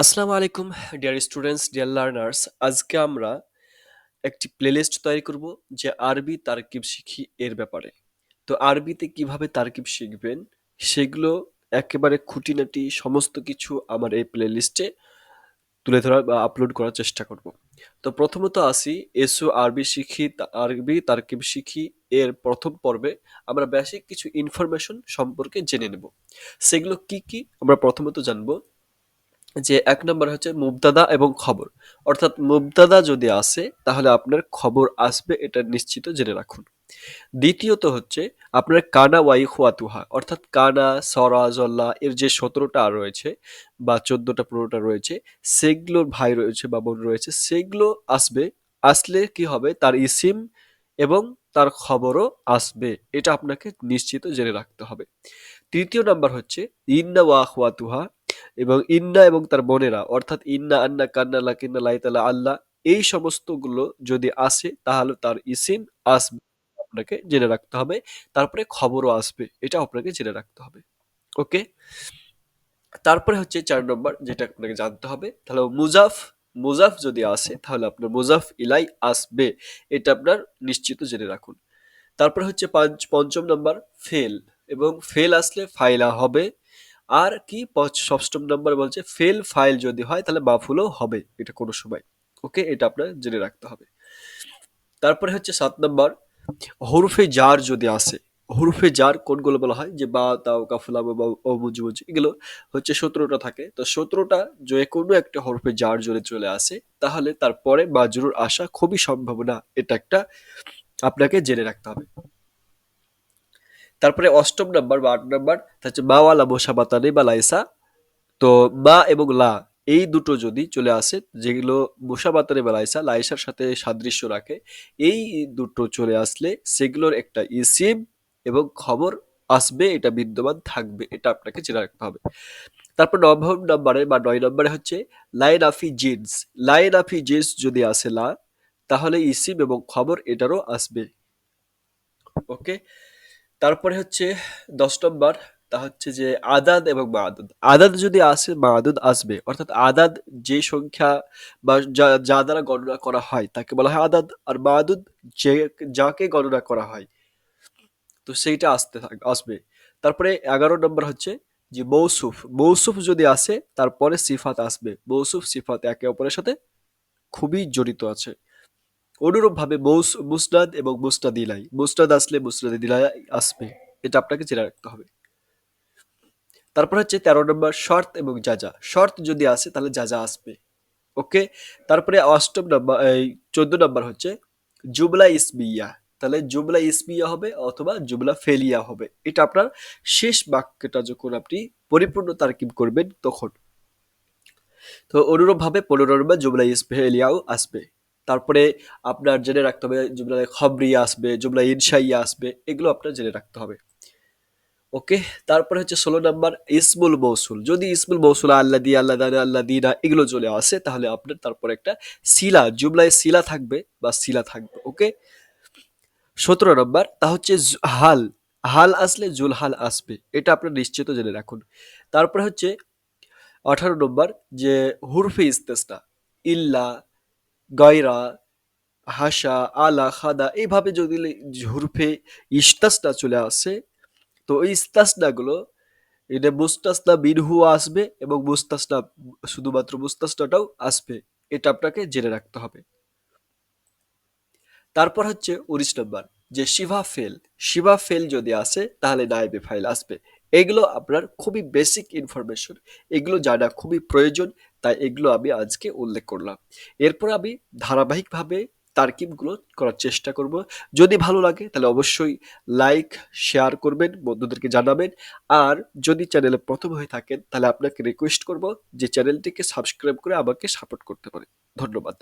আসসালামু আলাইকুম dear students dear learners আজকে আমরা একটি প্লেলিস্ট তৈরি করব যে আরবি তারকিব শিখি এর ব্যাপারে। তো আরবিতে কীভাবে তারকিব শিখবেন, সেগুলো একেবারে খুঁটিনাটি সমস্ত কিছু আমার এই প্লেলিস্টে তুলে ধরার বা আপলোড করার চেষ্টা করব। তো প্রথমত আসি, এসো আরবি শিখি আরবি তারকিব শিখি এর প্রথম পর্বে আমরা বেসিক কিছু ইনফরমেশন সম্পর্কে জেনে নেব। সেগুলো কি কি, আমরা প্রথমত জানব। যে এক নম্বর হচ্ছে মুবতাদা এবং খবর। অর্থাৎ মুবতাদা যদি আসে, তাহলে আপনার খবর আসবে, এটা নিশ্চিত জেনে রাখুন। দ্বিতীয়ত হচ্ছে, আপনার কানা ওয়াই খুয়াতুহা, অর্থাৎ কানা, সরা, জল্লা এর যে সতেরোটা রয়েছে বা চোদ্দটা, পনেরোটা রয়েছে, সেগুলোর ভাই রয়েছে বা বোন রয়েছে, সেগুলো আসবে, আসলে কি হবে, তার ইসিম এবং তার খবরও আসবে, এটা আপনাকে নিশ্চিত জেনে রাখতে হবে। তৃতীয় নাম্বার হচ্ছে, ইন্না ওয়া খুয়াতুহা এবং ইন্না এবং তার বোনেরা, অর্থাৎ ইন্না, আন্না, কান্না লাকিন্না লাইতালা আল্লাহ, এই সমস্তগুলো যদি আসে, তাহলে তার ইসিম আসবে। আপনাকে জেনে রাখতে হবে, তারপরে খবরও আসবে, এটা আপনাকে জেনে রাখতে হবে। ওকে? তারপরে হচ্ছে চার নম্বর, যেটা আপনাকে জানতে হবে, তাহলে মুজাফ মুজাফ যদি আসে, তাহলে আপনার মুজাফ ইলাই আসবে, এটা আপনার নিশ্চিত জেনে রাখুন। তারপরে হচ্ছে পাঁচ, পঞ্চম নম্বর, ফেল, এবং ফেল আসলে ফাইলা হবে আর কি ষষ্ঠম নাম্বার বলছে ফেল ফাইল যদি হয় তাহলে মাফুলও হবে এটা কোনো সময়। ওকে এটা আপনার জেনে রাখতে হবে। তারপরে হচ্ছে সাত নম্বর, হরুফে জার যদি আসে, হরুফে জার কোনগুলো বলা হয়? যে বা, তাও, কাফলা, বা ও মুজবুজ এগুলো হচ্ছে সতেরোটা থাকে। তো সতেরোটা যে কোনো একটা হরফে জার যদি চলে আসে, তাহলে তারপরে মাজরুর আসা খুবই সম্ভাবনা। এটা একটা আপনাকে জেনে রাখতে হবে। তারপরে অষ্টম নাম্বার বা আট নাম্বার হচ্ছে মাওয়ালা মোসাবাতানি বা লাইসা। তো মা এবং লা, এই দুটো যদি চলে আসে, যেগুলো মুসাবাতানি বা লাইসা, লাইসার সাথে সাদৃশ্য রাখে, এই দুটো চলে আসলে সেগুলোর একটা ইসিম এবং খবর আসবে, এটা বিদ্যমান থাকবে, এটা আপনাকে জেনে রাখতে হবে। তারপর নবম নম্বরে বা নয় নম্বরে হচ্ছে লাইন আফি জিন্স। লাইন আফি জিন্স যদি আসে লা, তাহলে ইসিম এবং খবর এটারও আসবে। ওকে? তারপরে হচ্ছে দশ নম্বর, তা হচ্ছে যে আদাদ এবং মাদুদ। আদাদ যদি আসে, মাদুদ আসবে। অর্থাৎ আদাদ যে সংখ্যা বা যা যা দ্বারা গণনা করা হয়, তাকে বলা হয় আদাদ। আর মাদুদ যে, যাকে গণনা করা হয়, তো সেইটা আসতে আসবে। তারপরে এগারো নম্বর হচ্ছে যে মৌসুফ। মৌসুফ যদি আসে, তারপরে সিফাত আসবে। মৌসুফ, সিফাত একে অপরের সাথে খুবই জড়িত আছে। অনুরূপভাবে মৌস, মুসনাদ এবং মুসনাদ ইলাই মুসনাদ আসলে মুসনাদ ইলাই আসবে, এটা আপনাকে জেনে রাখতে হবে। তারপর হচ্ছে তেরো নম্বর, শর্ত এবং যাজা শর্ত যদি আসে তাহলে যাজা আসবে, ওকে? তারপরে অষ্টম নম্বর, এই চোদ্দ নম্বর হচ্ছে জুবলা ইসমিয়া। তাহলে জুবলা ইসমিয়া হবে অথবা জুবলা ফেলিয়া হবে। এটা আপনার শেষ বাক্যটা যখন আপনি পরিপূর্ণ তারকিব করবেন তখন। তো অনুরূপভাবে পনেরো নম্বর জুবলা ইসফেলিয়াও আসবে। তারপরে আপনার জেনে রাখতে হবে জুবলা খবরিয়া আসবে জুবলা ইনশাইয়া আসবে, এগুলো আপনার জেনে রাখতে হবে। ওকে, তারপরে হচ্ছে ষোলো নাম্বার, ইসমুল মৌসুল। যদি ইসমুল মৌসুল আল্লাহ দি, আল্লা দানা আল্লাহ দিনা এগুলো চলে আসে, তাহলে আপনার তারপরে একটা শিলা জুবলায় শিলা থাকবে বা শিলা থাকবে, ওকে? সতেরো নম্বর, তা হচ্ছে হাল হাল আসলে জুলহাল আসবে, এটা আপনার নিশ্চিত জেনে রাখুন। তারপরে হচ্ছে আঠারো নম্বর, যে হুরফে ইস্তেসনা, ইল্লা গয়রা হাসা আলা, খাদা এইভাবে যদি হুরফে ইস্তাসনা চলে আসে, তো ওই ইস্তাসনাগুলো, এটা মুস্তাসনা বিনহু আসবে এবং মুস্তাসনা, শুধুমাত্র মুস্তাসনাটাও আসবে। এটা আপনাকে জেনে রাখতে হবে। তারপর হচ্ছে উনিশ নম্বর, যে শিভা ফেল। শিভা ফেল যদি আসে, তাহলে নাইবে ফাইল আসবে। এগুলো আপনার খুবই বেসিক ইনফরমেশন এগুলো জানা খুবই প্রয়োজন। তাই এগুলো আমি আজকে উল্লেখ করলাম। এরপর আমি ধারাবাহিকভাবে তারকিবগুলো করার চেষ্টা করব। যদি ভালো লাগে, তাহলে অবশ্যই লাইক, শেয়ার করবেন, বন্ধুদেরকে জানাবেন। আর যদি চ্যানেলে প্রথম হয়ে থাকেন, তাহলে আপনাকে রিকোয়েস্ট করব যে চ্যানেলটিকে সাবস্ক্রাইব করে আমাকে সাপোর্ট করতে পারে ধন্যবাদ।